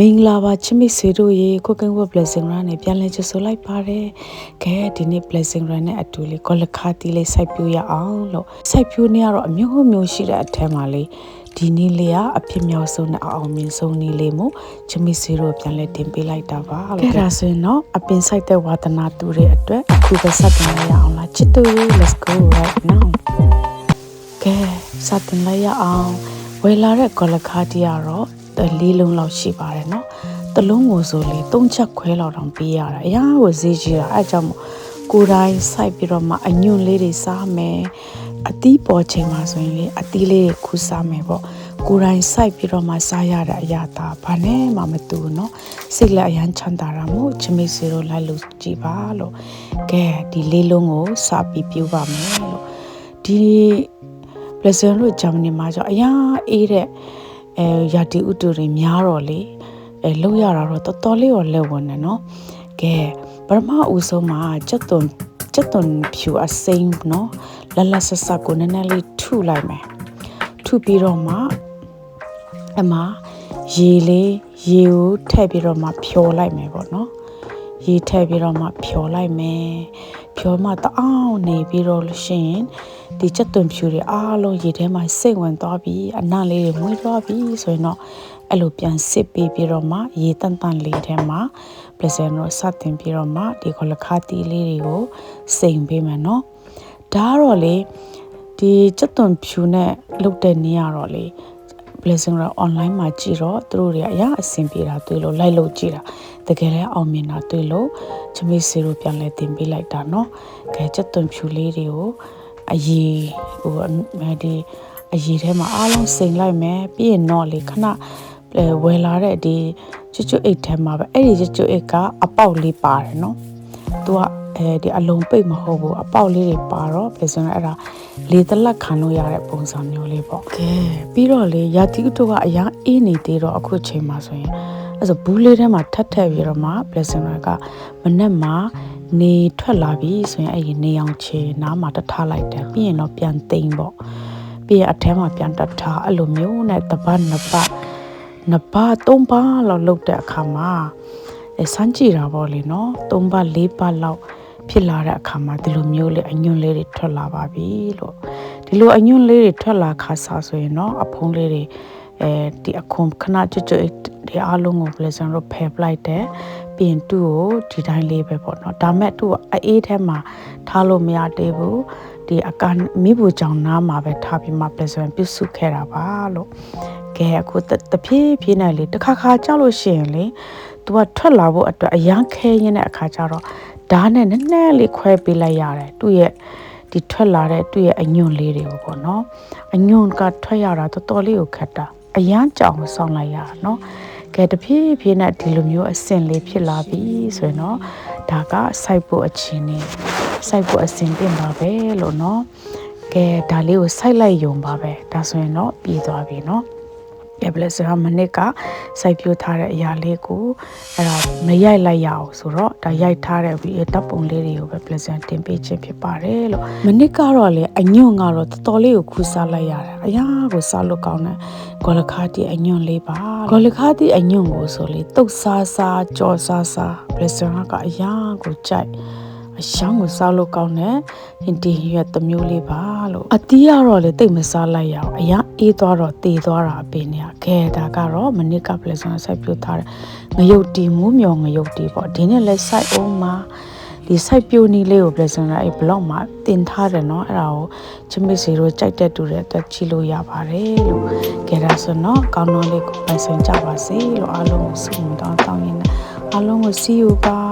မင်္ဂလာပါချစ်မိတ်ဆွေတို့ရေ cooking with blessing run နဲ့ပြန်လည်ကြိုဆိုလိုက်ပါတယ်။ခဲဒီနေ့ blessing run နဲ့အတူလေးကောလခါတီလေးစိုက်ပြိုးရအောင်လို့စိုက်ပြိုးနေရတော့အမျိုးမျိုးရှိတဲ့အထက်မှာလေးဒီနေ့လေးကအဖြစ်မြောက်ဆုံးနဲ့အအောင်မြင်ဆုံးနေ့လေးမို့ချစ်မိတ်ဆွေတို့ပြန်လည်တင်ပေးလိုက်တာပါလို့ခဲဒါဆိုရင်တော့အပင်စိုက်တဲ့ဝါသနာတူတဲ့အတွက်အခုပဲစတင်ရအောင်လားချစ်တူ let's go right now ကဲစတင်လိုက်ရအောင်ဝယ်လာတဲ့ကောလခါတီကတော့ လေးလုံးလောက်ရှိပါတယ်เนาะတလုံးကိုဆိုလေ၃ချက်ခွဲလောက်တောင်ပေးရတာအရာကိုဈေးကြီးတာအဲကြောင့်မို့ကိုယ်တိုင်စိုက်ပြီးတော့မှအညွန့်လေးတွေစားမယ်အသီးပေါ်ချိန်မှာဆိုရင်လေအသီးလေးတွေခူးစားမယ်ပေါ့ကိုယ်တိုင်စိုက်ပြီးတော့မှစားရတဲ့အရာသာဘာနဲ့မှမတူဘူးเนาะစိတ်လည်းအရန်ချမ်းသာတာမို့ချမိတ်ဆွေတို့လိုက်လို့ကြည်ပါလို့ကဲဒီလေးလုံးကိုစပြီးပြူပါမယ်လို့ဒီ pleasant လို့ဂျာမနီမှာကျတော့အရာအေးတဲ့ အဲရာတီဥတုတွေများတော့လေအဲလောက်ရတာတော့တော်တော်လေးတော့လက်ဝင်နေနော်ကဲပထမဦးဆုံးမှာစက်သွန်စက်သွန်ဖြူအစိမ်းနော်လလဆဆကိုနည်းနည်းလေးထုလိုက်မယ်ထုပြီးတော့မှအမရေလေးရေကိုထည့်ပြီးတော့မှဖြော်လိုက်မယ်ပေါ့နော်ရေထည့်ပြီးတော့မှဖြော်လိုက်မယ် ဖြော်မှတအောင်နေပြီးတော့လို့ရှိရင်ဒီချက်သွန်ဖြူတွေအားလုံးရေထဲမှာစိတ်ဝင်သွားပြီးအနံ့လေးတွေမွေးသွားပြီးဆိုရင်တော့အဲ့လိုပြန်စစ်ပြီးပြီးတော့မှရေတန်တန်လေးထဲမှာ pleasant တော့စတင်ပြီးတော့မှဒီခလခါတီလေးတွေကိုစိန်ပေးမယ်နော်ဒါကတော့လေဒီချက်သွန်ဖြူနဲ့လုပ်တဲ့နေရတော့လေ blessing တော့ online မှာကြည့်တော့သူတို့တွေအရာအဆင်ပြေတာတွေ့လို့လိုက်လို့ကြည့်တာတကယ်လည်းအောင်မြင်တာတွေ့လို့ချမေးစီတို့ပြန်လဲတင်ပေးလိုက်တာเนาะခဲချက်သွန်ဖြူလေးတွေကိုအยีဟိုဒီအยีထဲမှာအားလုံးစိန်လိုက်မယ်ပြီးရင်တော့လေခဏဝယ်လာတဲ့ဒီချွတ်ချွတ်အိတ်ထဲမှာပဲအဲ့ဒီချွတ်ချွတ်အိတ်ကအပေါက်လေးပါတယ်เนาะ သူကအဲဒီအလုံးပိတ်မဟုတ်ဘူးအပေါက်လေးတွေပါတော့ဘယ်ဆိုရင်အဲ့ဒါလေတလက်ခံလို့ရတဲ့ပုံစံမျိုးလေးပေါ့ကဲပြီးတော့လေရာသီဥတုကအရာအေးနေသေးတော့အခုချိန်မှာဆိုရင်အဲ့ဆိုဘူးလေးထဲမှာထပ်ထပ်ပြီးတော့မှ blessing ကမနဲ့မှာနေထွက်လာပြီဆိုရင်အဲ့ဒီနေအောင်ချေနားမှာတထားလိုက်တယ်ပြီးရင်တော့ပြန်သိမ့်ပေါ့ပြီးရင်အထဲမှာပြန်တထားအဲ့လိုမျိုးနဲ့တပတ်နှစ်ပတ်နှစ်ပတ်သုံးပတ်လောက်လုပ်တဲ့အခါမှာအဲ စမ်းကြည့်တာပေါ့လေနော်သုံးပတ်လေးပတ်လောက်ဖြစ်လာတဲ့အခါမှာဒီလိုမျိုးလေးအညွန့်လေးတွေထွက်လာပါပြီလို့ဒီလိုအညွန့်လေးတွေထွက်လာခါစားဆိုရင်တော့အဖုံးလေးတွေအဲဒီအခုခဏကြွကြွဒီအားလုံးကို pleasant တို့ဖယ်ပလိုက်တယ်ပြင်တူကိုဒီတိုင်းလေးပဲပေါ့နော်ဒါမဲ့သူ့အေးထဲမှာထားလို့မရသေးဘူးဒီအကမိဘူးကြောင်နားမှာပဲထားပြီးမှ pleasant ပြုစုခဲ့တာပါလို့ကဲအခုတဖြည်းဖြည်းနဲ့လေတစ်ခါခါကြောက်လို့ရှိရင်လေ သူကထွက်လာဖို့အတွက်အရန်ခဲရင်းတဲ့အခါကျတော့ဓာတ်နဲ့နည်းနည်းလေးခွဲပေးလိုက်ရတယ်သူ့ရဲ့ဒီထွက်လာတဲ့သူ့ရဲ့အညွန့်လေးတွေကိုပေါ့နော်အညွန့်ကထွက်ရတာတော်တော်လေးကိုခက်တာအရန်ကြောင်ဆောင်းလိုက်ရတာနော်ကဲတဖြည်းဖြည်းနဲ့ဒီလိုမျိုးအဆင့်လေးဖြစ်လာပြီဆိုရင်တော့ဒါကစိုက်ဖို့အချင်းနေစိုက်ဖို့အဆင့်တင်ပါပဲလို့နော်ကဲဒါလေးကိုစိုက်လိုက်ယုံပါပဲဒါဆိုရင်တော့ပြီးသွားပြီနော် ရပလက်စရာမနစ်ကစိုက်ပြိုးထားတဲ့အရာလေးကိုအဲ့ဒါမရိုက်လိုက်ရအောင်ဆိုတော့ဒါရိုက်ထားတဲ့ဗီဒီယိုတပ်ပုံလေးတွေကိုပဲ pleasant တင်ပေးခြင်းဖြစ်ပါတယ်လို့မနစ်ကတော့လေအညွန့်ကတော့တော်တော်လေးကိုခူးစားလိုက်ရတယ်အရာကိုစားလို့ကောင်းတယ်ဂေါ်လခါတီအညွန့်လေးပါဂေါ်လခါတီအညွန့်ကိုဆိုလေတုတ်စားစားကြော်စားစား pleasant ကအရာကိုကြိုက် အရှောင်းကိုစားလို့ကောင်းတယ်ဟင်ဒီရွက်တစ်မျိုးလေးပါလို့အတီးကတော့လေတိတ်မစားလိုက်ရအောင်အရာအေးသွားတော့တေသွားတာအပင်เนี่ยခဲဒါကတော့မနစ်ကပလက်စွန်ဆက်ပြထားတယ်ငရုတ်တီမူးမြော်ငရုတ်တီပေါ့ဒီနေ့လဲစိုက်အောင်မှာဒီစိုက်ပြိုနီးလေးကိုပလက်စွန်ကအဲ့ဘလော့မှာတင်ထားတယ်เนาะအဲ့ဒါကိုချမစ်စီတို့ကြိုက်တဲ့တူတဲ့အတွက်ချီလို့ရပါတယ်လို့ခဲဒါဆိုတော့ကောင်းတော့လေးကိုပိုင်ဆိုင်ကြပါစေလို့အားလုံးကိုဆုမတောင်းတောင်းရင်းနဲ့အားလုံးကို see you bye